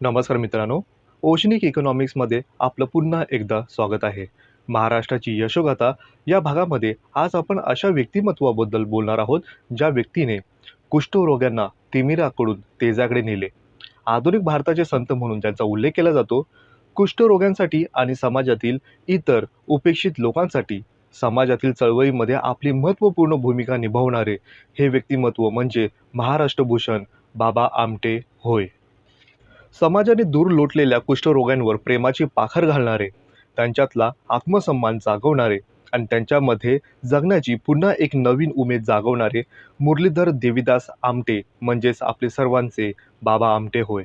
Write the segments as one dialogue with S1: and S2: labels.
S1: नमस्कार मित्रांनो. ओशनिक इकॉनॉमिक्समध्ये आपलं पुन्हा एकदा स्वागत आहे. महाराष्ट्राची यशोगाथा या भागामध्ये आज आपण अशा व्यक्तिमत्वाबद्दल बोलणार आहोत ज्या व्यक्तीने कुष्ठरोग्यांना तिमिराकडून तेजाकडे नेले. आधुनिक भारताचे संत म्हणून त्यांचा उल्लेख केला जातो कुष्ठरोग्यांसाठी आणि समाजातील इतर उपेक्षित लोकांसाठी समाजातील चळवळीमध्ये आपली महत्त्वपूर्ण भूमिका निभावणारे हे व्यक्तिमत्व म्हणजे महाराष्ट्रभूषण बाबा आमटे होय. समाजाने दूर लोटलेल्या कुष्ठरोग्यांवर प्रेमाची पाखर घालणारे त्यांच्यातला आत्मसन्मान जागवणारे आणि त्यांच्यामध्ये जगण्याची पुन्हा एक नवीन उमेद जागवणारे मुरलीधर देवीदास आमटे म्हणजेच आपले सर्वांचे बाबा आमटे होय.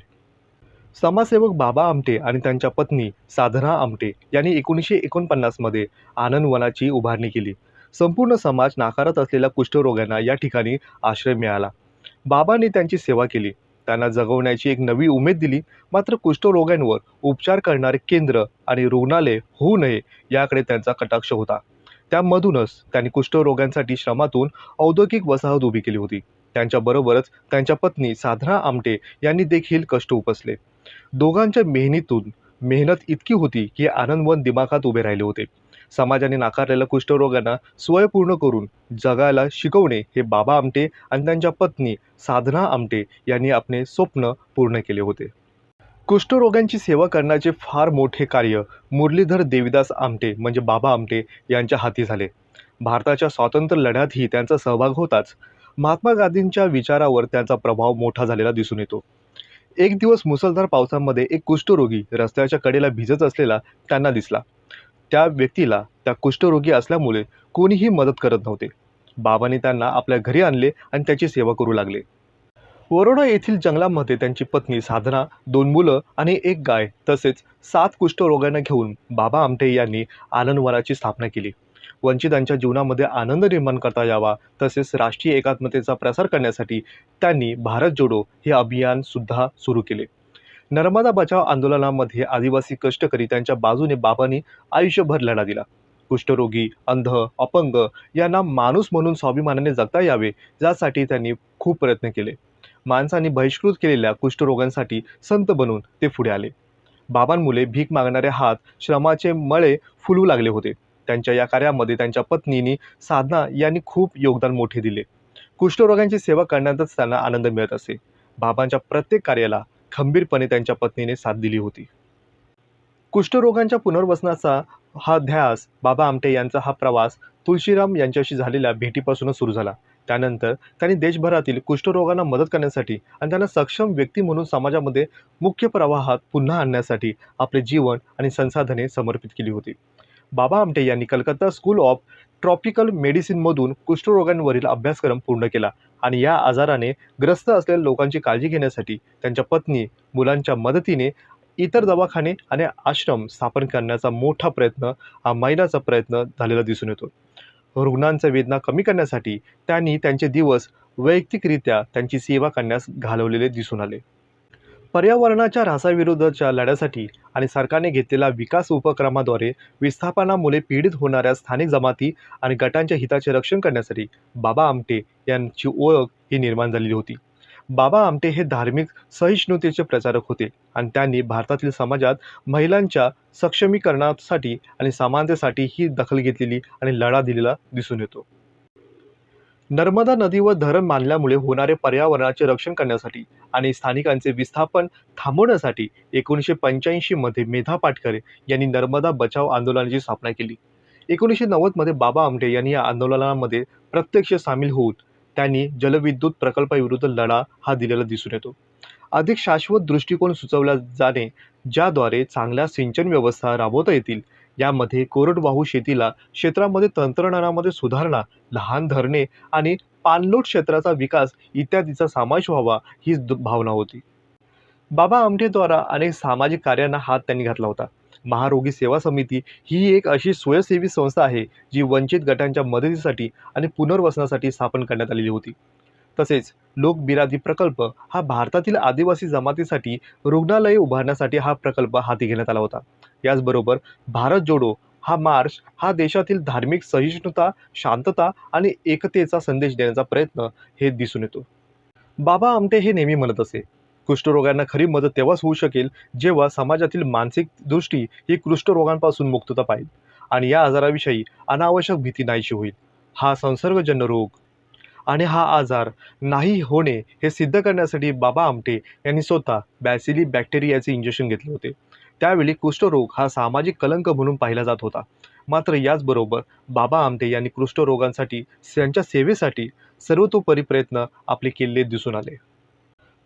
S1: समाजसेवक बाबा आमटे आणि त्यांच्या पत्नी साधना आमटे यांनी एकोणीसशे एकोणपन्नासमध्ये आनंदवनाची उभारणी केली. संपूर्ण समाज नाकारत असलेल्या कुष्ठरोग्यांना या ठिकाणी आश्रय मिळाला. बाबांनी त्यांची सेवा केली. त्यांना जगवण्याची एक नवी उमेद दिली. मात्र कुष्ठरोग्यांवर उपचार करणारे केंद्र आणि रुग्णालय होऊ नये याकडे त्यांचा कटाक्ष होता. त्यामधूनच त्यांनी कुष्ठरोग्यांसाठी श्रमातून औद्योगिक वसाहत उभी केली होती. त्यांच्याबरोबरच त्यांच्या पत्नी साधना आमटे यांनी देखील कष्ट उपसले. दोघांच्या मेहनीतून मेहनत इतकी होती की आनंदवन दिमाखात उभे राहिले होते. समाजाने नाकारलेल्या कुष्ठरोगांना स्वयंपूर्ण करून जगायला शिकवणे हे बाबा आमटे आणि त्यांच्या पत्नी साधना आमटे यांनी आपले स्वप्न पूर्ण केले होते. कुष्ठरोगांची सेवा करण्याचे फार मोठे कार्य मुरलीधर देवीदास आमटे म्हणजे बाबा आमटे यांच्या हाती झाले. भारताच्या स्वातंत्र्य लढ्यातही त्यांचा सहभाग होताच महात्मा गांधींच्या विचारावर त्यांचा प्रभाव मोठा झालेला दिसून येतो. एक दिवस मुसळधार पावसामध्ये एक कुष्ठरोगी रस्त्याच्या कडेला भिजत असलेला त्यांना दिसला. त्या व्यक्तीला त्या कुष्ठरोगी असल्यामुळे कोणीही मदत करत नव्हते. बाबांनी त्यांना आपल्या घरी आणले आणि त्याची सेवा करू लागले. वरोडा येथील जंगलामध्ये त्यांची पत्नी साधना दोन मुलं आणि एक गाय तसेच सात कुष्ठरोगांना घेऊन बाबा आमटे यांनी आनंदवनाची स्थापना केली. वंचितांच्या जीवनामध्ये आनंद निर्माण करता यावा तसेच राष्ट्रीय एकात्मतेचा प्रसार करण्यासाठी त्यांनी भारत जोडो हे अभियान सुद्धा सुरू केले. नर्मदा बचाव आंदोलनामध्ये आदिवासी कष्टकरी त्यांच्या बाजूने बाबांनी आयुष्यभर लढा दिला. कुष्ठरोगी अंध अपंग यांना माणूस म्हणून स्वाभिमानाने जगता यावे यासाठी त्यांनी खूप प्रयत्न केले. माणसांनी बहिष्कृत केलेल्या कुष्ठरोगांसाठी संत बनून ते पुढे आले. बाबांमुळे भीक मागणारे हात श्रमाचे मळे फुलू लागले होते. त्यांच्या या कार्यामध्ये त्यांच्या पत्नीनी साधना यांनी खूप योगदान मोठे दिले. कुष्ठरोगांची सेवा करण्यातच त्यांना आनंद मिळत असे. बाबांच्या प्रत्येक कार्याला खंबीरपणे त्यांच्या पत्नीने साथ दिली होती. कुष्ठरोगांच्या पुनर्वसनाचा हा ध्यास बाबा आमटे यांचा हा प्रवास तुळशीराम यांच्याशी झालेल्या भेटीपासूनच सुरू झाला. त्यानंतर त्यांनी देशभरातील कुष्ठरोगांना मदत करण्यासाठी आणि त्यांना सक्षम व्यक्ती म्हणून समाजामध्ये मुख्य प्रवाहात पुन्हा आणण्यासाठी आपले जीवन आणि संसाधने समर्पित केली होती. बाबा आमटे यांनी कलकत्ता स्कूल ऑफ ट्रॉपिकल मेडिसिनमधून कुष्ठरोगांवरील अभ्यासक्रम पूर्ण केला. आणि या आजाराने ग्रस्त असलेल्या लोकांची काळजी घेण्यासाठी त्यांच्या पत्नी मुलांच्या मदतीने इतर दवाखाने आणि आश्रम स्थापन करण्याचा मोठा प्रयत्न हा महिलाचा प्रयत्न झालेला दिसून येतो. रुग्णांच्या वेदना कमी करण्यासाठी त्यांनी त्यांचे दिवस वैयक्तिकरित्या त्यांची सेवा करण्यास घालवलेले दिसून आले. पर्यावरणाच्या ऱ्हासाविरुद्धच्या लढ्यासाठी आणि सरकारने घेतलेल्या विकास उपक्रमाद्वारे विस्थापनामुळे पीडित होणाऱ्या स्थानिक जमाती आणि गटांच्या हिताचे रक्षण करण्यासाठी बाबा आमटे यांची ओळख ही निर्माण झालेली होती. बाबा आमटे हे धार्मिक सहिष्णुतेचे प्रचारक होते आणि त्यांनी भारतातील समाजात महिलांच्या सक्षमीकरणासाठी आणि समानतेसाठी ही दखल घेतलेली आणि लढा दिलेला दिसून येतो. नर्मदा नदी व धरण मानल्यामुळे होणारे पर्यावरणाचे रक्षण करण्यासाठी आणि स्थानिकांचे विस्थापन थांबवण्यासाठी एकोणीसशे पंच्याऐंशीमध्ये मेधा पाटकर यांनी नर्मदा बचाव आंदोलनाची स्थापना केली. एकोणीसशे नव्वदमध्ये बाबा आमटे यांनी या आंदोलनामध्ये प्रत्यक्ष सामील होऊन त्यांनी जलविद्युत प्रकल्पाविरुद्ध लढा हा दिलेला दिसून येतो. अधिक शाश्वत दृष्टिकोन सुचवला जाणे ज्याद्वारे चांगल्या सिंचन व्यवस्था राबवता येतील यामध्ये कोरडवाहू शेतीला क्षेत्रामध्ये तंत्रज्ञानामध्ये सुधारणा लहान धरणे आणि पाणलोट क्षेत्राचा विकास इत्यादीचा समावेश व्हावा ही भावना होती. बाबा आमटेद्वारा अनेक सामाजिक कार्यांना हात त्यांनी घातला होता. महारोगी सेवा समिती ही एक अशी स्वयंसेवी संस्था आहे जी वंचित गटांच्या मदतीसाठी आणि पुनर्वसनासाठी स्थापन करण्यात आलेली होती. तसेच लोकबिरादी प्रकल्प हा भारतातील आदिवासी जमातीसाठी रुग्णालये उभारण्यासाठी हा प्रकल्प हाती घेण्यात आला होता. याचबरोबर भारत जोडो हा मार्च हा देशातील धार्मिक सहिष्णुता शांतता आणि एकतेचा संदेश देण्याचा प्रयत्न हे दिसून येतो. बाबा आमटे हे नेहमी म्हणत असे कुष्ठरोगांना खरी मदत तेव्हाच होऊ शकेल जेव्हा समाजातील मानसिक दृष्टी ही कुष्ठरोगांपासून मुक्तता पाहिल आणि या आजाराविषयी अनावश्यक भीती नाहीशी होईल. हा संसर्गजन्य रोग आणि हा आजार नाही होणे हे सिद्ध करण्यासाठी बाबा आमटे यांनी स्वतः बॅसिली बॅक्टेरियाचे इंजेक्शन घेतले होते. त्यावेळी कुष्ठरोग हा सामाजिक कलंक म्हणून पाहिला जात होता. मात्र याचबरोबर बाबा आमटे यांनी कुष्ठरोगांसाठी त्यांच्या सेवेसाठी सर्वतोपरी प्रयत्न आपले केलेले दिसून आले.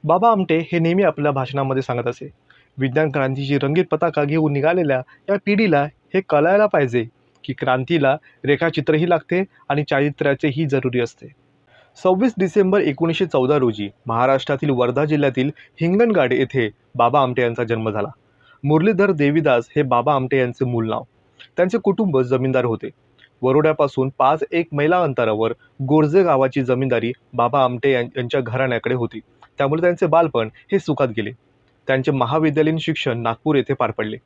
S1: बाबा आमटे हे नेहमी आपल्या भाषणामध्ये सांगत असे. विज्ञान क्रांतीची रंगीत पताका घेऊन निघालेल्या या पिढीला हे कळायला पाहिजे की क्रांतीला रेखाचित्रही लागते आणि चारित्र्याचेही जरुरी असते. सव्वीस डिसेंबर एकोणीसशे चौदा रोजी महाराष्ट्रातील वर्धा जिल्ह्यातील हिंगणगाड येथे बाबा आमटे यांचा जन्म झाला. मुरलीधर देवीदास हे बाबा आमटे यांचे मूळ नाव. त्यांचे कुटुंब जमीनदार होते. वरोड्यापासून पाच एक मैला अंतरावर गोरजे गावाची जमीनदारी बाबा आमटे यां- यांच्या घराण्याकडे होती. त्यामुळे त्यांचे बालपण हे सुखात गेले. त्यांचे महाविद्यालयीन शिक्षण नागपूर येथे पार पडले.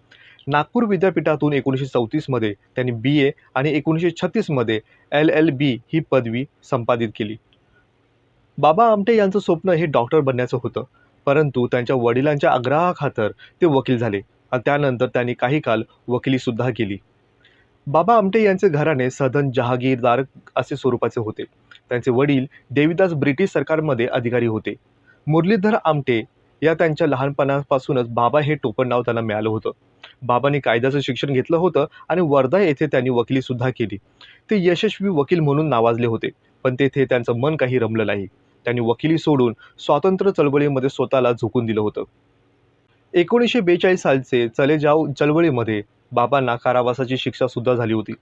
S1: नागपूर विद्यापीठातून एकोणीसशे चौतीसमध्ये त्यांनी बी ए आणि एकोणीसशे छत्तीसमध्ये एल एल बी ही पदवी संपादित केली. बाबा आमटे यांचं स्वप्न हे डॉक्टर बनण्याचं होतं. परंतु त्यांच्या वडिलांच्या आग्रहाखातर ते वकील झाले आणि त्यानंतर त्यांनी काही काल वकिलीसुद्धा केली. बाबा आमटे यांचे घराणे सदन जहागीरदार असे स्वरूपाचे होते. त्यांचे वडील देवीदास ब्रिटिश सरकारमध्ये अधिकारी होते. मुरलीधर आमटे या त्यांच्या लहानपणापासूनच बाबा हे टोपण नाव त्यांना मिळालं होतं. बाबांनी कायद्याचं शिक्षण घेतलं होतं आणि वर्धा येथे त्यांनी वकिलीसुद्धा केली. ते यशस्वी वकील म्हणून नावाजले होते पण तेथे त्यांचं मन काही रमलं नाही. त्यांनी वकिली सोडून स्वातंत्र्य चळवळीमध्ये स्वतःला झोकून दिलं होतं. एकोणीसशे बेचाळीस सालचे चले जाव चळवळीमध्ये बाबांना कारावासाची शिक्षा सुद्धा झाली होती.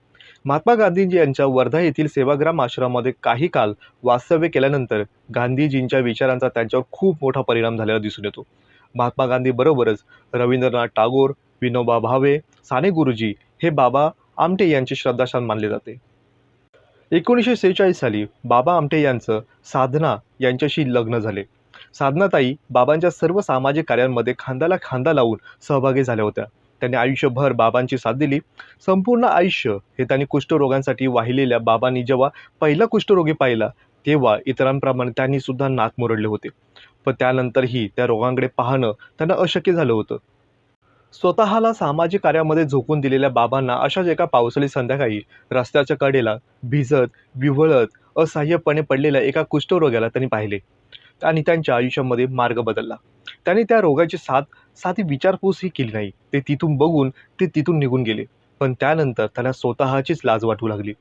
S1: महात्मा गांधीजी यांच्या वर्धा येथील सेवाग्राम आश्रमामध्ये काही काल वास्तव्य केल्यानंतर गांधीजींच्या विचारांचा त्यांच्यावर खूप मोठा परिणाम झालेला दिसून येतो. महात्मा गांधीबरोबरच रवींद्रनाथ टागोर विनोबा भावे साने गुरुजी हे बाबा आमटे यांचे श्रद्धास्थान मानले जाते. एकोणीसशे सेहेचाळीस साली बाबा आमटे यांचं साधना यांच्याशी लग्न झाले. साधनाताई बाबांच्या सर्व सामाजिक कार्यांमध्ये खांद्याला खांदा लावून सहभागी झाल्या होत्या. त्यांनी आयुष्यभर बाबांची साथ दिली. संपूर्ण आयुष्य हे त्यांनी कुष्ठरोगांसाठी वाहिलेल्या बाबांनी जेव्हा पहिला कुष्ठरोगी पाहिला तेव्हा इतरांप्रमाणे त्यांनी सुद्धा नाक मुरडले होते. पण त्यानंतरही त्या रोगांकडे पाहणं त्यांना अशक्य झालं होतं. स्वतःला सामाजिक कार्यामध्ये झोकून दिलेल्या बाबांना अशाच एका पावसाळी संध्याकाळी रस्त्याच्या कडेला भिजत विव्हळत असहाय्यपणे पडलेल्या एका कुष्ठरोग्याला त्यांनी पाहिले आणि त्यांच्या आयुष्यामध्ये मार्ग बदलला. त्यांनी त्या रोगाची साथ साधी विचारपूसही केली नाही. ते तिथून बघून ते तिथून निघून गेले. पण त्यानंतर त्यांना स्वतःचीच लाज वाटू लागली.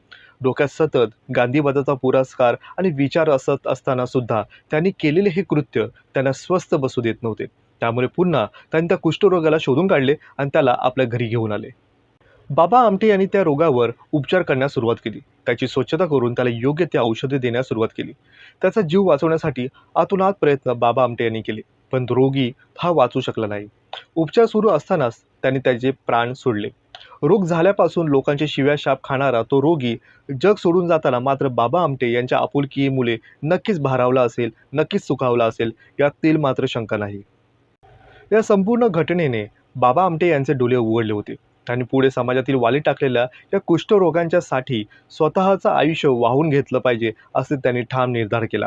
S1: डोक्यात सतत गांधीवादाचा पुरस्कार आणि विचार असत असताना सुद्धा त्यांनी केलेले हे कृत्य त्यांना स्वस्थ बसू देत नव्हते. त्यामुळे पुन्हा त्यांनी त्या कुष्ठरोगाला शोधून काढले आणि त्याला आपल्या घरी घेऊन आले. बाबा आमटे यांनी त्या रोगावर उपचार करण्यास सुरुवात केली. त्याची स्वच्छता करून त्याला योग्य ते औषधे देण्यास सुरुवात केली. त्याचा जीव वाचवण्यासाठी आतुनात प्रयत्न बाबा आमटे यांनी केले पण रोगी हा वाचू शकला नाही. उपचार सुरू असतानाच त्यांनी त्याचे प्राण सोडले. रोग झाल्यापासून लोकांचे शिव्या शाप खाणारा तो रोगी जग सोडून जाताना मात्र बाबा आमटे यांच्या आपुलकीमुळे नक्कीच भारावला असेल नक्कीच सुखावला असेल यातील मात्र शंका नाही. या संपूर्ण घटनेने बाबा आमटे यांचे डोले उघडले होते. त्यांनी पुढे समाजातील वाली टाकलेल्या या कुष्ठरोगांच्यासाठी स्वतःचं आयुष्य वाहून घेतलं पाहिजे असे त्यांनी ठाम निर्धार केला.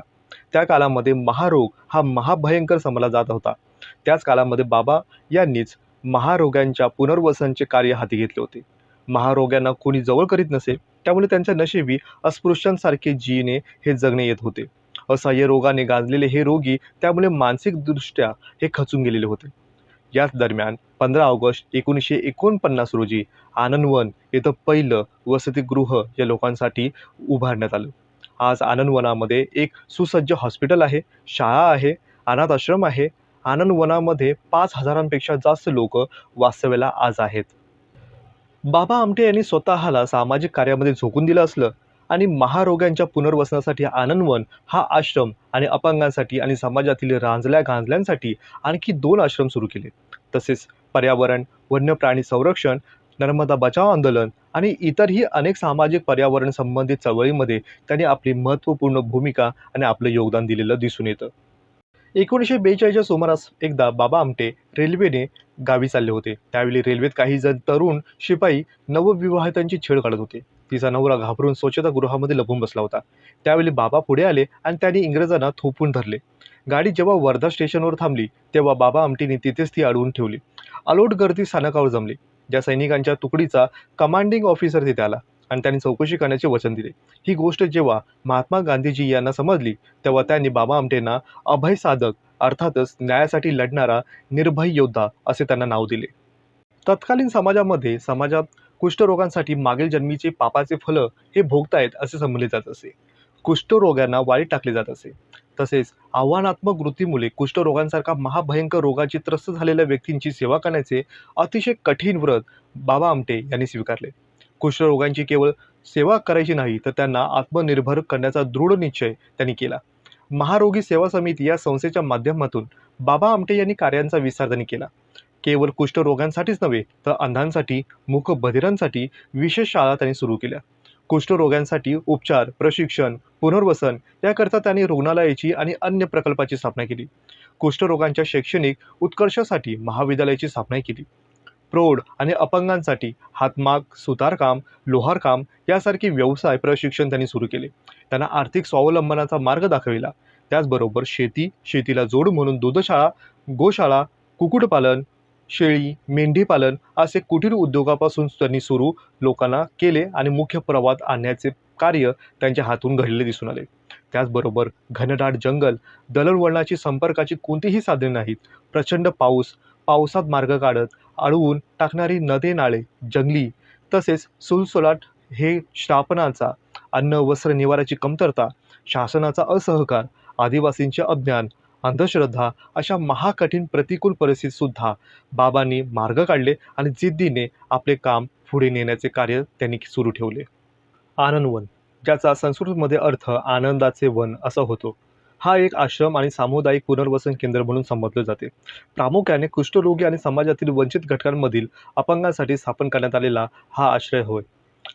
S1: त्या काळामध्ये महारोग हा महाभयंकर समजला जात होता. त्याच काळामध्ये बाबा यांनीच महारोग्यांच्या पुनर्वसनचे कार्य हाती घेतले होते. महारोग्यांना कोणी जवळ करीत नसे त्यामुळे त्यांच्या नशिबी अस्पृश्यांसारखे जीने हे जगणे येत होते. असह्य रोगाने गाजलेले हे रोगी त्यामुळे मानसिकदृष्ट्या हे खचून गेलेले होते. याच दरम्यान पंधरा ऑगस्ट एकोणीसशे एकोणपन्नास रोजी आनंदवन येथं पहिलं वसतिगृह या लोकांसाठी उभारण्यात आलं. आज आनंदवनामध्ये एक सुसज्ज हॉस्पिटल आहे शाळा आहे अनाथ आश्रम आहे. आनंदवनामध्ये पाच हजारांपेक्षा जास्त लोक वास्तव्याला आज आहेत. बाबा आमटे यांनी स्वतःला सामाजिक कार्यामध्ये झोकून दिलं असलं आणि महारोग्यांच्या पुनर्वसनासाठी आनंदवन हा आश्रम आणि अपंगांसाठी आणि समाजातील रांजल्या गांजल्यांसाठी आणखी दोन आश्रम सुरू केले. तसेच पर्यावरण वन्य प्राणी संरक्षण नर्मदा बचाव आंदोलन आणि इतरही अनेक सामाजिक पर्यावरण संबंधित चळवळीमध्ये त्यांनी आपली महत्त्वपूर्ण भूमिका आणि आपलं योगदान दिलेलं दिसून येतं. एकोणीसशे बेचाळीसच्या सुमारास एकदा बाबा आमटे रेल्वेने गावी चालले होते. त्यावेळी रेल्वेत काही जण तरुण शिपाई नवविवाहितांची छेड काढत होते. तिचा नवरा घाबरून स्वच्छतागृहामध्ये लपून बसला होता. त्यावेळी बाबा पुढे आले आणि त्यांनी इंग्रजांना थोपून धरले. गाडी जेव्हा वर्धा स्टेशनवर थांबली तेव्हा बाबा आमटीने तिथेच ती अडवून ठेवली. अलोट गर्दी स्थानकावर जमली. ज्या सैनिकांच्या तुकडीचा कमांडिंग ऑफिसर तिथे आला आणि त्यांनी चौकशी करण्याचे वचन दिले. ही गोष्ट जेव्हा महात्मा गांधीजी यांना समजली तेव्हा त्यांनी बाबा आमटेंना अभय साधक अर्थातच न्यायासाठी लढणारा निर्भय योद्धा असे त्यांना नाव दिले. तत्कालीन समाजामध्ये समाजात कुष्ठरोगांसाठी मागील जन्मीचे पापाचे फलं हे भोगतायत असे समजले जात असे. कुष्ठरोगांना वाळीत टाकले जात असे. तसेच आव्हानात्मक वृत्तीमुळे कुष्ठरोगांसारखा महाभयंकर रोगाची त्रस्त झालेल्या व्यक्तींची सेवा करण्याचे अतिशय कठीण व्रत बाबा आमटे यांनी स्वीकारले. कुष्ठरोगांची केवळ सेवा करायची नाही तर त्यांना आत्मनिर्भर करण्याचा दृढ निश्चय त्यांनी केला. महारोगी सेवा समिती या संस्थेच्या माध्यमातून बाबा आमटे यांनी कार्यांचा विस्तार त्यांनी केला. केवळ कुष्ठरोगांसाठीच नव्हे तर अंधांसाठी मुखबधिरांसाठी विशेष शाळा त्यांनी सुरू केल्या. कुष्ठरोगांसाठी उपचार प्रशिक्षण पुनर्वसन याकरता त्यांनी रुग्णालयाची आणि अन्य प्रकल्पाची स्थापना केली. कुष्ठरोगांच्या शैक्षणिक उत्कर्षासाठी महाविद्यालयाची स्थापना केली. प्रौढ आणि अपंगांसाठी हातमाग सुतारकाम लोहारकाम यासारखे व्यवसाय प्रशिक्षण त्यांनी सुरू केले. त्यांना आर्थिक स्वावलंबनाचा मार्ग दाखविला. त्याचबरोबर शेती शेतीला जोड म्हणून दुधशाळा गोशाळा कुक्कुटपालन शेळी मेंढीपालन असे कुटीर उद्योगापासून त्यांनी सुरू लोकांना केले आणि मुख्य प्रवाहात आणण्याचे कार्य त्यांच्या हातून घडलेले दिसून आले. त्याचबरोबर घनदाट जंगल दलनवळणाची संपर्काची कोणतीही साधने नाहीत. प्रचंड पाऊस पावसात मार्ग काढत अडवून टाकणारी नदे नाळे जंगली तसेच सुलसुलाट हे श्रापणाचा अन्न वस्त्र निवाराची कमतरता शासनाचा असहकार आदिवासींचे अज्ञान अंधश्रद्धा अशा महाकठीण प्रतिकूल परिस्थितीतसुद्धा बाबांनी मार्ग काढले आणि जिद्दीने आपले काम पुढे नेण्याचे कार्य त्यांनी सुरू ठेवले. आनंदवन ज्याचा संस्कृतमध्ये अर्थ आनंदाचे वन असा होतो. हा एक आश्रम आणि सामुदायिक पुनर्वसन केंद्र म्हणून संबोधले जाते. प्रामुख्याने कुष्ठरोगी आणि समाजातील वंचित घटकांमधील अपंगांसाठी स्थापन करण्यात आलेला हा आश्रय होय.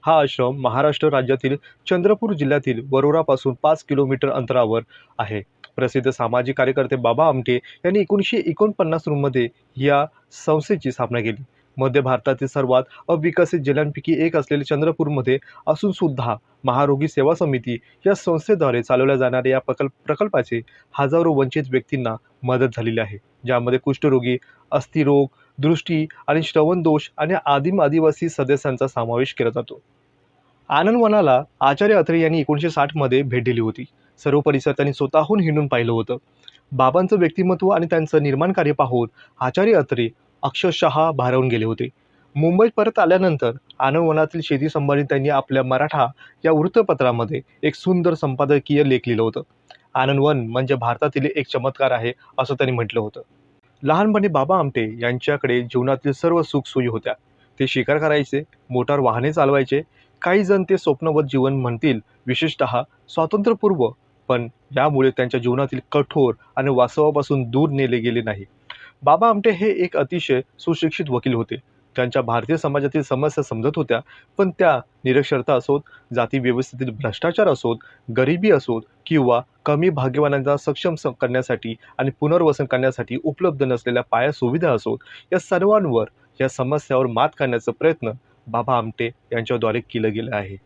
S1: हा आश्रम महाराष्ट्र राज्यातील चंद्रपूर जिल्ह्यातील वरोरापासून पाच किलोमीटर अंतरावर आहे. प्रसिद्ध सामाजिक कार्यकर्ते बाबा आमटे यांनी एकोणीसशे एकोणपन्नास रूममध्ये या संस्थेची स्थापना केली. मध्य भारतातील सर्वात अविकसित जिल्ह्यांपैकी एक असलेले चंद्रपूरमध्ये असूनसुद्धा महारोगी सेवा समिती या संस्थेद्वारे चालवल्या जाणाऱ्या या प्रकल्प प्रकल्पाचे हजारो वंचित व्यक्तींना मदत झालेली आहे. ज्यामध्ये कुष्ठरोगी अस्थिरोग दृष्टी आणि श्रवण दोष आणि आदिम आदिवासी सदस्यांचा समावेश केला जातो. आनंदवनाला आचार्य अत्रे यांनी एकोणीसशे साठमध्ये भेट दिली होती. सर्व परिसर त्यांनी स्वतःहून हिंडून पाहिलं होतं. बाबांचं व्यक्तिमत्व आणि त्यांचं निर्माण कार्य पाहून आचार्य अत्रे अक्षरशः भारावून गेले होते. मुंबईत परत आल्यानंतर आनंदवनातील शेती संबंधित त्यांनी आपल्या मराठा या वृत्तपत्रामध्ये एक सुंदर संपादकीय लेख लिहिलं होतं. आनंदवन म्हणजे भारतातील एक चमत्कार आहे असं त्यांनी म्हटलं होतं. लहानपणी बाबा आमटे यांच्याकडे जीवनातील सर्व सुखसोयी होत्या. ते शिकार करायचे मोटार वाहने चालवायचे काही जण ते स्वप्नवत जीवन म्हणतील. विशेषतः स्वातंत्र्यपूर्व पण यामुळे त्यांच्या जीवनातील कठोर आणि वास्तवापासून दूर नेले गेले नाही. बाबा आमटे हे एक अतिशय सुशिक्षित वकील होते. त्यांच्या भारतीय समाजातील समस्या समजत होत्या पण त्या निरक्षरता असोत जाती व्यवस्थेतील भ्रष्टाचार असोत गरिबी असोत किंवा कमी भाग्यवानांचा सक्षम स करण्यासाठी आणि पुनर्वसन करण्यासाठी उपलब्ध नसलेल्या पाया सुविधा असोत या सर्वांवर या समस्यावर मात करण्याचा प्रयत्न बाबा आमटे यांच्याद्वारे केलं गेलं आहे.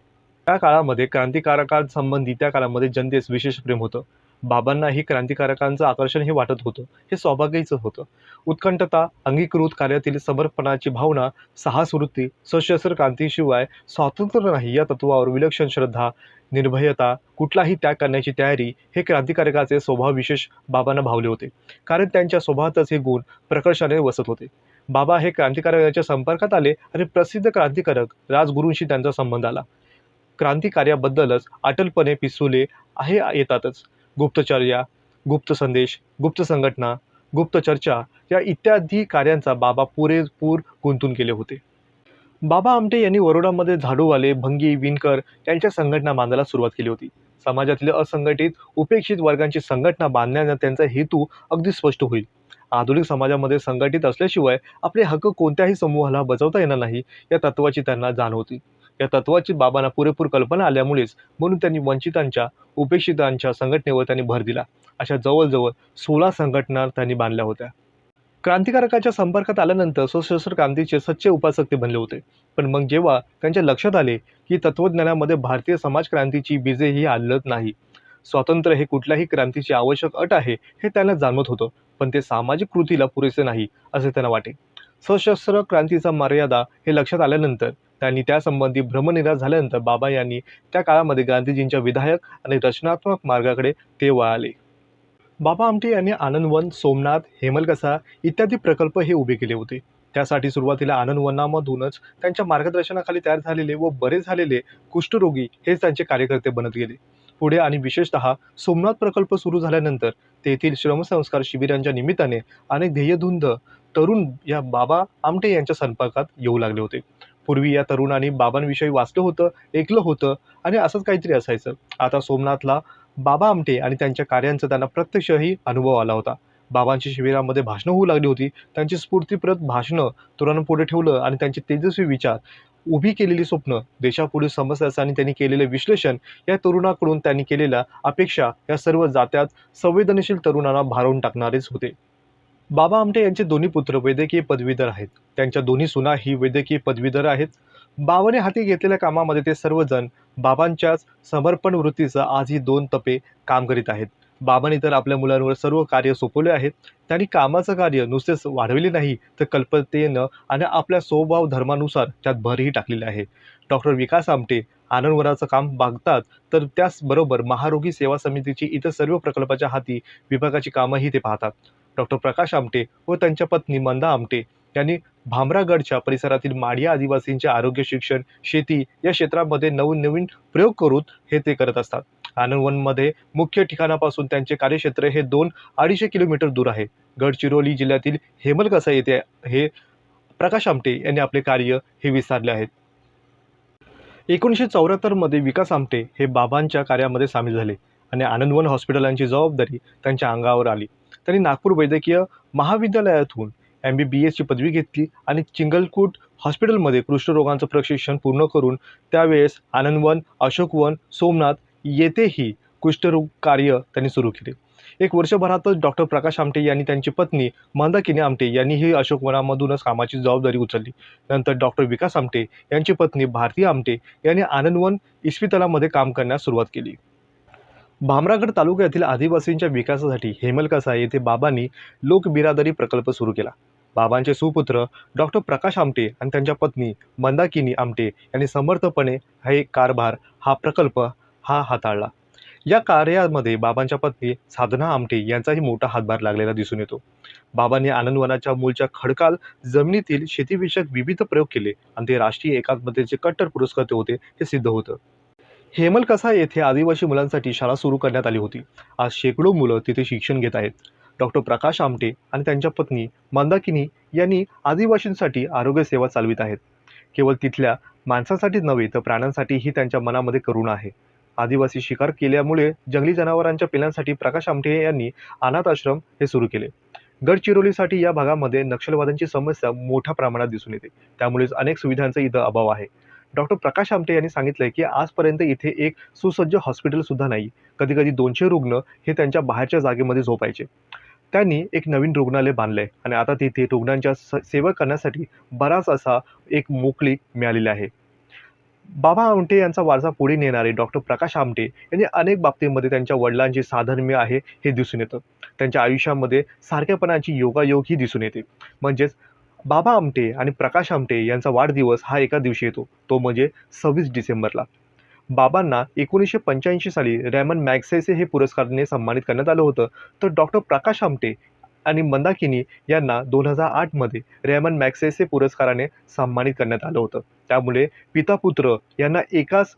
S1: त्या काळामध्ये क्रांतिकारकांसंबंधी त्या काळामध्ये जनतेस विशेष प्रेम होतं. बाबांनाही क्रांतिकारकांचं आकर्षण हे वाटत होतं. हे सौभाग्याचं होतं. उत्कंठता अंगीकृत कार्यातील समर्पणाची भावना साहस वृत्ती सशस्त्र क्रांतीशिवाय स्वातंत्र्य नाही या तत्वावर विलक्षण श्रद्धा निर्भयता कुठलाही त्याग करण्याची तयारी हे क्रांतिकारकाचे स्वभाव विशेष बाबांना भावले होते. कारण त्यांच्या स्वभावातच हे गुण प्रकर्षाने वसत होते. बाबा हे क्रांतिकारकाच्या संपर्कात आले आणि प्रसिद्ध क्रांतिकारक राजगुरूंशी त्यांचा संबंध आला. क्रांतिकार्याबद्दलच अटलपणे पिसुले आहे येतातच. गुप्तचर्या गुप्त संदेश गुप्त संघटना गुप्त चर्चा या इत्यादी कार्यांचा बाबा पुरेपूर गुंतून केले होते. बाबा आमटे यांनी वरोडामध्ये झाडूवाले भंगी विणकर यांच्या संघटना बांधायला सुरुवात केली होती. समाजातील असंघटित उपेक्षित वर्गांची संघटना बांधण्याचा त्यांचा हेतू अगदी स्पष्ट होईल. आधुनिक समाजामध्ये संघटित असल्याशिवाय आपले हक्क कोणत्याही समूहाला बजावता येणार नाही या तत्वाची त्यांना जाण होती. या तत्वाची बाबांना पुरेपूर कल्पना आल्यामुळेच म्हणून त्यांनी वंचितांच्या उपेक्षितांच्या संघटनेवर त्यांनी भर दिला. अशा जवळजवळ सोळा संघटना त्यांनी बांधल्या होत्या. क्रांतिकारकाच्या संपर्कात आल्यानंतर सशस्त्र क्रांतीचे सच्चे उपासक ते बनले होते. पण मग जेव्हा त्यांच्या लक्षात आले की तत्वज्ञानामध्ये भारतीय समाज क्रांतीची बीजे ही आलत नाही स्वातंत्र्य हे कुठल्याही क्रांतीची आवश्यक अट आहे हे त्यांना जाणवत होतं पण ते सामाजिक कृतीला पुरेसे नाही असे त्यांना वाटे. सशस्त्र क्रांतीचा मर्यादा हे लक्षात आल्यानंतर त्यांनी त्यासंबंधी भ्रमनिराश झाल्यानंतर बाबा यांनी त्या काळामध्ये गांधीजींच्या विधायक आणि रचनात्मक मार्गाकडे ते वळाले बाबा आमटे यांनी आनंदवन सोमनाथ हेमलकसा इत्यादी प्रकल्प हे उभे केले होते. त्यासाठी सुरुवातीला आनंदवनामधूनच त्यांच्या मार्गदर्शनाखाली तयार झालेले व बरे झालेले कुष्ठरोगी हेच त्यांचे कार्यकर्ते बनत गेले. पुढे आणि विशेषतः सोमनाथ प्रकल्प सुरू झाल्यानंतर तेथील श्रमसंस्कार शिबिरांच्या निमित्ताने अनेक ध्येयधुंद तरुण या बाबा आमटे यांच्या संपर्कात येऊ लागले होते. पूर्वी या तरुणांनी बाबांविषयी वाचलं होतं ऐकलं होतं आणि असंच काहीतरी असायचं. आता सोमनाथला बाबा आमटे आणि त्यांच्या कार्यांचा त्यांना प्रत्यक्षही अनुभव आला होता. बाबांची शिबिरामध्ये भाषणं होऊ लागली होती. त्यांची स्फूर्तीप्रत भाषणं तरुणांपुढे ठेवलं आणि त्यांचे तेजस्वी विचार उभी केलेली स्वप्न देशापुढील समस्याचं आणि त्यांनी केलेले विश्लेषण या तरुणाकडून त्यांनी केलेल्या अपेक्षा या सर्व जात्यात संवेदनशील तरुणांना भारावून टाकणारेच होते. बाबा आमटे यांचे दोन्ही पुत्र वैद्यकीय पदवीधर आहेत. त्यांच्या दोन्ही सुना ही वैद्यकीय पदवीधर आहेत. बाबाने हाती घेतलेल्या कामामध्ये ते सर्वजण बाबांच्याच समर्पण वृत्तीचं आजही दोन तपे काम करीत आहेत. बाबांनी तर आपल्या मुलांवर सर्व कार्य सोपवले आहेत. त्यांनी कामाचं कार्य नुसतेच वाढविले नाही तर कल्पतेनं आणि आपल्या स्वभाव धर्मानुसार त्यात भरही टाकलेली आहे. डॉक्टर विकास आमटे आनंदवनाचं काम बघतात तर त्याचबरोबर महारोगी सेवा समितीची इतर सर्व प्रकल्पाच्या हाती विभागाची कामंही ते पाहतात. डॉक्टर प्रकाश आमटे व त्यांच्या पत्नी मंदा आमटे यांनी भामरागडच्या परिसरातील माडिया आदिवासींचे आरोग्य शिक्षण शेती या क्षेत्रामध्ये नवीन नवीन प्रयोग करून हे ते करत असतात. आनंदवनमध्ये मुख्य ठिकाणापासून त्यांचे कार्यक्षेत्र हे दोन अडीचशे किलोमीटर दूर आहे. गडचिरोली जिल्ह्यातील हेमलकसा येथे हे प्रकाश आमटे यांनी आपले कार्य हे विस्तारले आहेत. एकोणीसशे चौऱ्याहत्तरमध्ये विकास आमटे हे बाबांच्या कार्यामध्ये सामील झाले आणि आनंदवन हॉस्पिटलांची जबाबदारी त्यांच्या अंगावर आली. त्यांनी नागपूर वैद्यकीय महाविद्यालयातून एम बी बी एसची पदवी घेतली आणि चिंगलकूट हॉस्पिटलमध्ये कुष्ठरोगांचं प्रशिक्षण पूर्ण करून त्यावेळेस आनंदवन अशोकवन सोमनाथ येथेही कुष्ठरोग कार्य त्यांनी सुरू केले. एक वर्षभरातच डॉक्टर प्रकाश आमटे यांनी त्यांची पत्नी मंदाकिनी आमटे यांनीही अशोकवनामधूनच कामाची जबाबदारी उचलली. नंतर डॉक्टर विकास आमटे यांची पत्नी भारती आमटे यांनी आनंदवन इस्पितळामध्ये काम करण्यास सुरुवात केली. भामरागड तालुक्यातील आदिवासींच्या विकासासाठी हेमलकसा येथे बाबांनी लोकबिरादरी प्रकल्प सुरू केला. बाबांचे सुपुत्र डॉक्टर प्रकाश आमटे आणि त्यांच्या पत्नी मंदाकिनी आमटे यांनी समर्थपणे हा एक कारभार हा प्रकल्प हा हाताळला. या कार्यामध्ये बाबांच्या पत्नी साधना आमटे यांचाही मोठा हातभार लागलेला दिसून येतो. बाबांनी आनंदवनाच्या मूळच्या खडकाल जमिनीतील शेतीविषयक विविध प्रयोग केले आणि ते राष्ट्रीय एकात्मतेचे कट्टर पुरस्कर्ते होते हे सिद्ध होतं. हेमलकसा येथे आदिवासी मुलांसाठी शाळा सुरू करण्यात आली होती. आज शेकडो मुलं तिथे शिक्षण घेत आहेत. डॉक्टर प्रकाश आमटे आणि त्यांच्या पत्नी मंदाकिनी यांनी आदिवासींसाठी आरोग्य सेवा चालवित आहेत. केवळ तिथल्या माणसांसाठीच नव्हे तर प्राण्यांसाठीही त्यांच्या मनामध्ये करुणा आहे. आदिवासी शिकार केल्यामुळे जंगली जनावरांच्या पिलांसाठी प्रकाश आमटे यांनी अनाथ आश्रम हे सुरू केले. गडचिरोलीसाठी या भागामध्ये नक्षलवाद्यांची समस्या मोठ्या प्रमाणात दिसून येते. त्यामुळेच अनेक सुविधांचा इथं अभाव आहे. डॉक्टर प्रकाश आमटे यांनी सांगितलंय की आजपर्यंत इथे एक सुसज्ज हॉस्पिटल सुद्धा नाही. कधी कधी दोनशे रुग्ण हे त्यांच्या बाहेरच्या जागेमध्ये झोपायचे. त्यांनी एक नवीन रुग्णालय बांधलंय आणि आता तिथे रुग्णांच्या स सेवा करण्यासाठी बराच असा एक मोकळीक मिळालेली आहे. बाबा आमटे यांचा वारसा पुढे नेणारे डॉक्टर प्रकाश आमटे यांनी अनेक बाबतीमध्ये त्यांच्या वडिलांचे साधर्म्य आहे हे दिसून येतं. त्यांच्या आयुष्यामध्ये सारख्यापणाची योगायोग ही दिसून येते. म्हणजेच बाबा आमटे आणि प्रकाश आमटे यांचा वाढदिवस हा एका दिवशी येतो. तो म्हणजे सव्वीस डिसेंबरला. बाबांना एकोणीसशे पंच्याऐंशी साली रॅमन मॅग्सेसे हे पुरस्काराने सन्मानित करण्यात आलं होतं. तर डॉक्टर प्रकाश आमटे आणि मंदाकिनी यांना दोन हजार आठमध्ये रॅमन मॅग्सेसे पुरस्काराने सन्मानित करण्यात आलं होतं. त्यामुळे पिता पुत्र यांना एकाच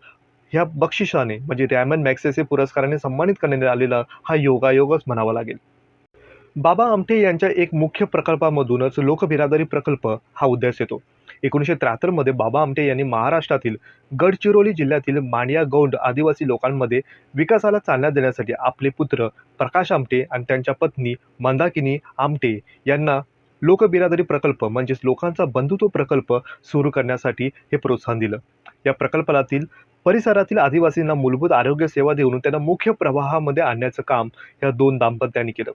S1: ह्या बक्षिसाने म्हणजे रॅमन मॅग्सेसे पुरस्काराने सन्मानित करण्यात आलेला हा योगायोगच म्हणावा लागेल. बाबा आमटे यांच्या एक मुख्य प्रकल्पामधूनच लोकबिरादरी प्रकल्प हा उदयास येतो. एकोणीसशे त्र्याहत्तरमध्ये बाबा आमटे यांनी महाराष्ट्रातील गडचिरोली जिल्ह्यातील मांडिया गौंड आदिवासी लोकांमध्ये विकासाला चालना देण्यासाठी आपले पुत्र प्रकाश आमटे आणि त्यांच्या पत्नी मंदाकिनी आमटे यांना लोकबिरादरी प्रकल्प म्हणजेच लोकांचा बंधुत्व प्रकल्प सुरू करण्यासाठी हे प्रोत्साहन दिलं. या प्रकल्पातील परिसरातील आदिवासींना मूलभूत आरोग्य सेवा देऊन त्यांना मुख्य प्रवाहामध्ये आणण्याचं काम या दोन दाम्पत्यांनी केलं.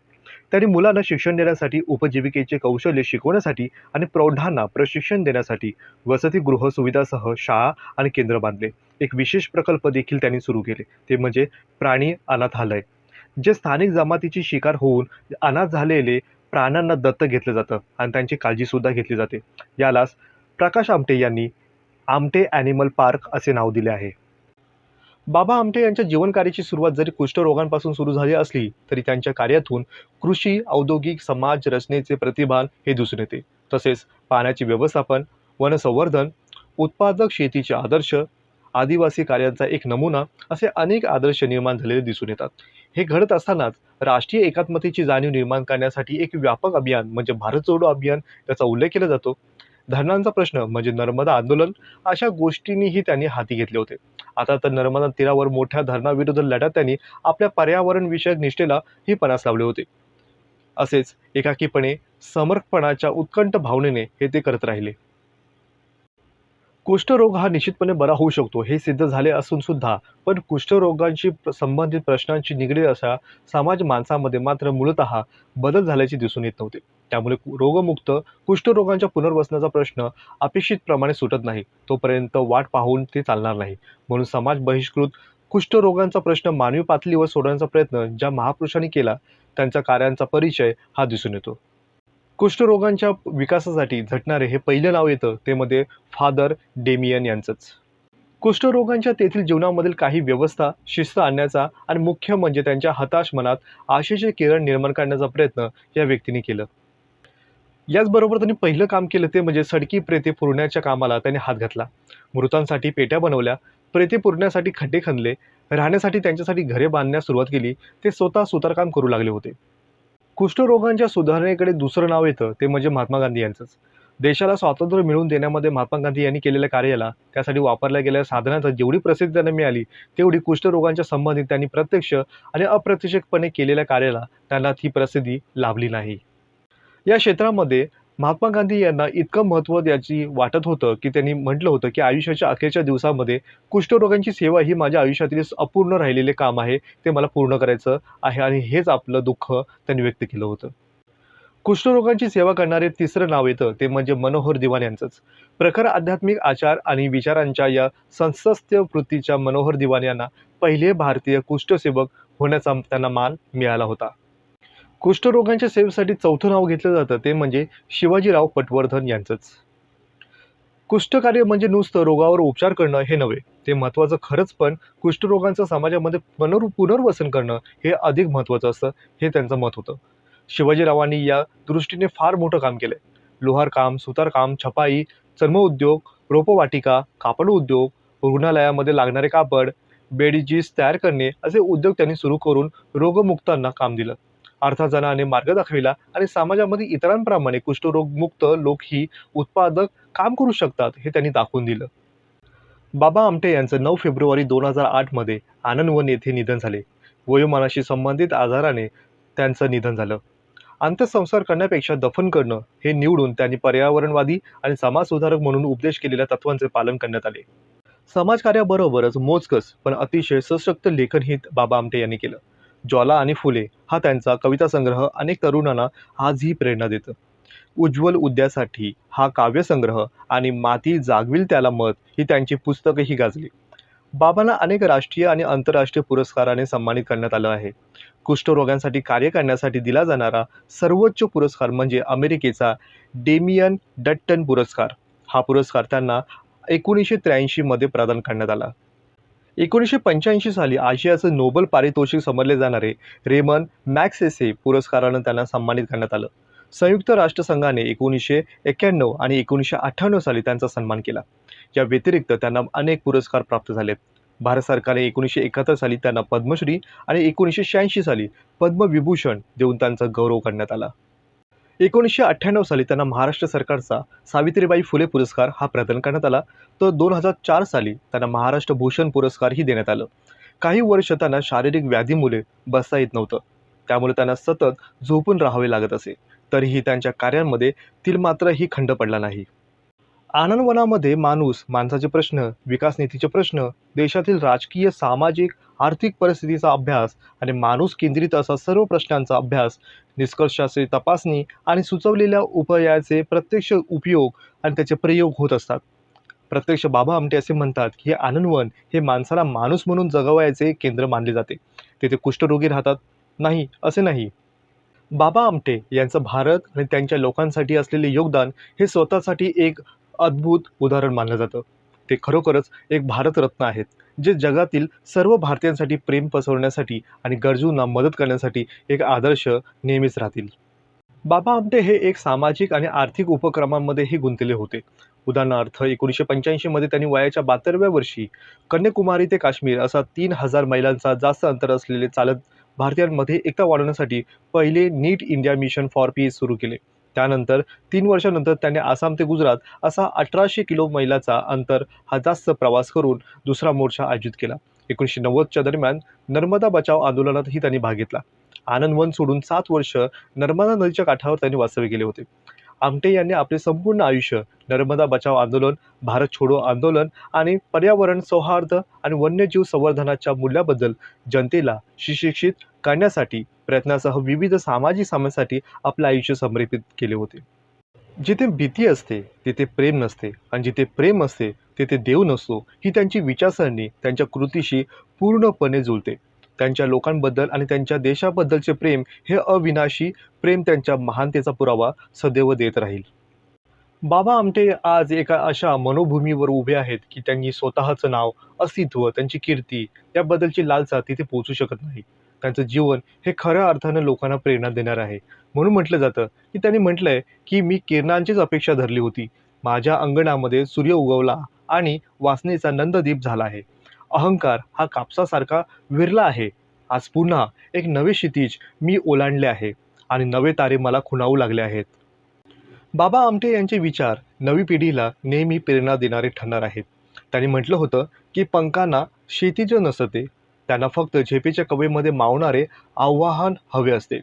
S1: त्यांनी मुलांना शिक्षण देण्यासाठी उपजीविकेचे कौशल्य शिकवण्यासाठी आणि प्रौढांना प्रशिक्षण देण्यासाठी वसतिगृह सुविधासह शाळा आणि केंद्र बांधले. एक विशेष प्रकल्प देखील त्यांनी सुरू केले. ते म्हणजे प्राणी अनाथालय. जे स्थानिक जमातीची शिकार होऊन अनाथ झालेले प्राण्यांना दत्तक घेतलं जातं आणि त्यांची काळजीसुद्धा घेतली जाते. यालाच प्रकाश आमटे यांनी आमटे ॲनिमल पार्क असे नाव दिले आहे. बाबा आमटे यांच्या जीवनकार्याची सुरुवात जरी कुष्ठरोगांपासून सुरू झाली असली तरी त्यांच्या कार्यातून कृषी औद्योगिक समाज रचनेचे प्रतिभान हे दिसून येते. तसेच पाण्याचे व्यवस्थापन वनसंवर्धन उत्पादक शेतीचे आदर्श आदिवासी कार्यांचा एक नमुना असे अनेक आदर्श निर्माण झालेले दिसून येतात. हे घडत असतानाच राष्ट्रीय एकात्मतेची जाणीव निर्माण करण्यासाठी एक व्यापक अभियान म्हणजे भारत जोडो अभियान याचा उल्लेख केला जातो. धरणांचा प्रश्न म्हणजे नर्मदा आंदोलन अशा गोष्टींनीही त्यांनी हाती घेतले होते. आता तर नर्मदा तीरावर मोठ्या धरणाविरुद्ध लढ्यात त्यांनी आपल्या पर्यावरणविषयक निष्ठेला ही पणास लावले होते. असेच एकाकीपणे समर्पणाच्या उत्कंठ भावनेने हे ते करत राहिले. कुष्ठरोग हा निश्चितपणे बरा होऊ शकतो हे सिद्ध झाले असून सुद्धा पण कुष्ठरोगांशी संबंधित प्रश्नांची निगडीत अशा समाज माणसामध्ये मात्र मूलतः बदल झाल्याचे दिसून येत नव्हते. त्यामुळे रोगमुक्त कुष्ठरोगांच्या पुनर्वसनाचा प्रश्न अपेक्षितप्रमाणे सुटत नाही तोपर्यंत वाट पाहून ते चालणार नाही. म्हणून समाज बहिष्कृत कुष्ठरोगांचा प्रश्न मानवी पातळीवर सोडवण्याचा प्रयत्न ज्या महापुरुषांनी केला त्यांच्या कार्यांचा परिचय हा दिसून येतो. कुष्ठरोगांच्या विकासासाठी झटणारे हे पहिलं नाव येतं ते मध्ये फादर डेमियन यांचंच. कुष्ठरोगांच्या तेथील जीवनामधील काही व्यवस्था शिस्त आणण्याचा आणि मुख्य म्हणजे त्यांच्या हताश मनात आशेचे किरण निर्माण करण्याचा प्रयत्न या व्यक्तीने केलं. याचबरोबर त्यांनी पहिलं काम केलं ते म्हणजे सडकी प्रेते पुरण्याच्या कामाला त्यांनी हात घातला. मृतांसाठी पेट्या बनवल्या प्रेते पुरण्यासाठी खड्डे खणले राहण्यासाठी त्यांच्यासाठी घरे बांधण्यास सुरुवात केली ते स्वतः सुतारकाम करू लागले होते. कुष्ठरोगांच्या सुधारणेकडे दुसरं नाव येतं ते म्हणजे महात्मा गांधी यांचंच. देशाला स्वातंत्र्य मिळवून देण्यामध्ये महात्मा गांधी यांनी केलेल्या कार्याला त्यासाठी वापरल्या गेलेल्या साधनांचा जेवढी प्रसिद्धी त्यांना मिळाली तेवढी कुष्ठरोगांच्या संबंधित त्यांनी प्रत्यक्ष आणि अप्रत्यक्षपणे केलेल्या कार्याला त्यांना ती प्रसिद्धी लाभली नाही. या क्षेत्रामध्ये महात्मा गांधी यांना इतकं महत्त्व द्यायची वाटत होतं की त्यांनी म्हटलं होतं की आयुष्याच्या अखेरच्या दिवसामध्ये कुष्ठरोगांची सेवा ही माझ्या आयुष्यातील अपूर्ण राहिलेले काम आहे ते मला पूर्ण करायचं आहे आणि हेच आपलं दुःख त्यांनी व्यक्त केलं होतं. कुष्ठरोगांची सेवा करणारे तिसरं नाव येतं ते म्हणजे मनोहर दिवान यांचंच. प्रखर आध्यात्मिक आचार आणि विचारांच्या या संस्थस्थ्य वृत्तीच्या मनोहर दिवान यांना पहिले भारतीय कुष्ठसेवक होण्याचा त्यांना मान मिळाला होता. कुष्ठरोगांच्या सेवेसाठी चौथं नाव घेतलं जातं ते म्हणजे शिवाजीराव पटवर्धन यांचंच. कुष्ठकार्य म्हणजे नुसतं रोगावर उपचार करणं हे नव्हे ते महत्त्वाचं खरंच पण कुष्ठरोगांचं समाजामध्ये पुनर् पुनर्वसन करणं हे अधिक महत्त्वाचं असतं हे त्यांचं मत होतं. शिवाजीरावांनी या दृष्टीने फार मोठं काम केलंय. लोहारकाम सुतारकाम छपाई चर्मउद्योग रोपवाटिका कापड उद्योग रुग्णालयामध्ये लागणारे कापड बेडीजीस तयार करणे असे उद्योग त्यांनी सुरू करून रोगमुक्तांना काम दिलं. अर्थार्जनाने मार्ग दाखविला आणि समाजामध्ये इतरांप्रमाणे कुष्ठरोगमुक्त लोक ही उत्पादक काम करू शकतात हे त्यांनी दाखवून दिलं. बाबा आमटे यांचं नऊ फेब्रुवारी दोन हजार आठमध्ये आनंदवन येथे निधन झाले. वयोमानाशी संबंधित आजाराने त्यांचं निधन झालं. अंत्यसंस्कार करण्यापेक्षा दफन करणं हे निवडून त्यांनी पर्यावरणवादी आणि समाजसुधारक म्हणून उपदेश केलेल्या तत्वांचे पालन करण्यात आले. समाजकार्याबरोबरच मोजकस पण अतिशय सशक्त लेखनही बाबा आमटे यांनी केलं. ज्वाला आणि फुले हा त्यांचा कविता संग्रह अनेक तरुणांना आजही प्रेरणा देतं. उज्ज्वल उद्यासाठी हा काव्यसंग्रह आणि माती जागविल त्याला मत ही त्यांची पुस्तकंही गाजली. बाबांना अनेक राष्ट्रीय आणि आंतरराष्ट्रीय पुरस्काराने सन्मानित करण्यात आलं आहे. कुष्ठरोगांसाठी कार्य करण्यासाठी दिला जाणारा सर्वोच्च पुरस्कार म्हणजे अमेरिकेचा डेमियन डट्टन पुरस्कार. हा पुरस्कार त्यांना एकोणीसशे त्र्याऐंशीमध्ये प्रदान करण्यात आला. एकोणीसशे पंच्याऐंशी साली आशियाचं नोबल पारितोषिक समजले जाणारे रेमन मॅक्सेसे पुरस्कारानं त्यांना सन्मानित करण्यात आलं. संयुक्त राष्ट्रसंघाने एकोणीसशे एक्क्याण्णव आणि एकोणीसशे अठ्ठ्याण्णव साली त्यांचा सन्मान केला. या व्यतिरिक्त त्यांना अनेक पुरस्कार प्राप्त झालेत. भारत सरकारने एकोणीसशे एकाहत्तर साली त्यांना पद्मश्री आणि एकोणीसशे शहाऐंशी साली पद्मविभूषण देऊन त्यांचा गौरव करण्यात आला. एकोणीसशे अठ्ठ्याण्णव साली त्यांना महाराष्ट्र सरकारचा सावित्रीबाई फुले पुरस्कार हा प्रदान करण्यात आला. तर दोन हजार चार साली त्यांना महाराष्ट्र भूषण पुरस्कारही देण्यात आलं. काही वर्ष त्यांना शारीरिक व्याधीमुळे बसता येत नव्हतं. त्यामुळे त्यांना सतत झोपून राहावे लागत असे. तरीही त्यांच्या कार्यांमध्ये तिल मात्रही खंड पडला नाही. आनंदवनामध्ये माणूस माणसाचे प्रश्न विकास नीतीचे प्रश्न देशातील राजकीय सामाजिक आर्थिक परिस्थितीचा अभ्यास आणि माणूस केंद्रित असा सर्व प्रश्नांचा अभ्यास निष्कर्षाचे तपासणी आणि सुचवलेल्या उपायाचे प्रत्यक्ष उपयोग आणि त्याचे प्रयोग होत असतात. प्रत्यक्ष बाबा आमटे असे म्हणतात की हे आनंदवन हे माणसाला माणूस म्हणून जगवायचे केंद्र मानले जाते. तेथे कुष्ठरोगी राहतात. नाही असे नाही. बाबा आमटे यांचं भारत आणि त्यांच्या लोकांसाठी असलेले योगदान हे स्वतःसाठी एक अद्भुत उदाहरण मानलं जातं. ते खरोखरच एक भारतरत्न आहेत. जे जगातील सर्व भारतीयांसाठी प्रेम पसरवण्यासाठी आणि गरजूंना मदत करण्यासाठी एक आदर्श नेहमीच राहतील. बाबा आमटे हे एक सामाजिक आणि आर्थिक उपक्रमांमध्येही गुंतले होते. उदाहरणार्थ एकोणीसशे पंच्याऐंशीमध्ये त्यांनी वयाच्या बहात्तरव्या वर्षी कन्याकुमारी ते काश्मीर असा तीन हजार मैलांचा जास्त अंतर असलेले चालत भारतीयांमध्ये एकता वाढवण्यासाठी पहिले नीट इंडिया मिशन फॉर पीस सुरू केले. त्यानंतर तीन वर्षानंतर त्यांनी आसाम ते गुजरात असा अठराशे किलो मैलाचा अंतर हा जास्त प्रवास करून दुसरा मोर्चा आयोजित केला. एकोणीसशे नव्वदच्या दरम्यान नर्मदा बचाव आंदोलनातही त्यांनी भाग घेतला. आनंदवन सोडून सात वर्ष नर्मदा नदीच्या काठावर त्यांनी वास्तव्य केले होते. आमटे यांनी आपले संपूर्ण आयुष्य नर्मदा बचाव आंदोलन भारत छोडो आंदोलन आणि पर्यावरण सौहार्द आणि वन्यजीव संवर्धनाच्या मूल्याबद्दल जनतेला सुशिक्षित करण्यासाठी प्रयत्नासह विविध सामाजिक समस्यांसाठी आपलं आयुष्य समर्पित केले होते. जिथे भीती असते तिथे प्रेम नसते आणि जिथे प्रेम असते तिथे देव नसतो ही त्यांची विचारसरणी त्यांच्या कृतीशी पूर्णपणे जुळते. त्यांच्या लोकांबद्दल आणि त्यांच्या देशाबद्दलचे प्रेम हे अविनाशी प्रेम त्यांच्या महानतेचा पुरावा सदैव देत राहील. बाबा आमटे आज एका अशा मनोभूमीवर उभे आहेत की त्यांनी स्वतःचं नाव अस्तित्व त्यांची कीर्ती याबद्दलची लालसा तिथे पोहोचू शकत नाही. त्यांचं जीवन हे खऱ्या अर्थानं लोकांना प्रेरणा देणार आहे. म्हणून म्हटलं जातं की त्यांनी म्हटलंय की मी किरणांचीच अपेक्षा धरली होती. माझ्या अंगणामध्ये सूर्य उगवला आणि वासनेचा नंददीप झाला आहे. अहंकार हा कापसासारखा विरला आहे. आज पुन्हा एक नवे क्षितिज मी ओलांडले आहे आणि नवे तारे मला खुणावू लागले आहेत. बाबा आमटे यांचे विचार नवी पिढीला नेहमी प्रेरणा देणारे ठरणार आहेत. त्यांनी म्हटलं होतं की पंखांना शेतीज नसते त्यांना फक्त झेपेच्या कवेमध्ये मावणारे आव्हान हवे असते.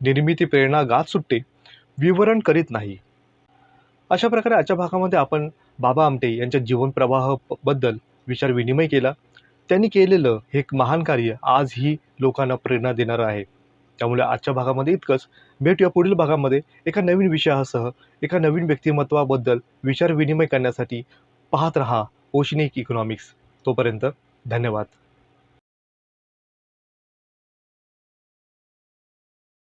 S1: निर्मिती प्रेरणा गात सुटते. विवरण करीत नाही. अशा प्रकारे आजच्या भागामध्ये आपण बाबा आमटे यांच्या जीवनप्रवाहाबद्दल विचार विनिमय केला. त्यांनी केलेलं हे एक महान कार्य आजही लोकांना प्रेरणा देणारं आहे. त्यामुळे आजच्या भागामध्ये इतकंच. भेटूया पुढील भागामध्ये एका नवीन विषयासह एका नवीन व्यक्तिमत्वाबद्दल विचार विनिमय करण्यासाठी पाहत रहा ओशनिक इकॉनॉमिक्स. तोपर्यंत धन्यवाद.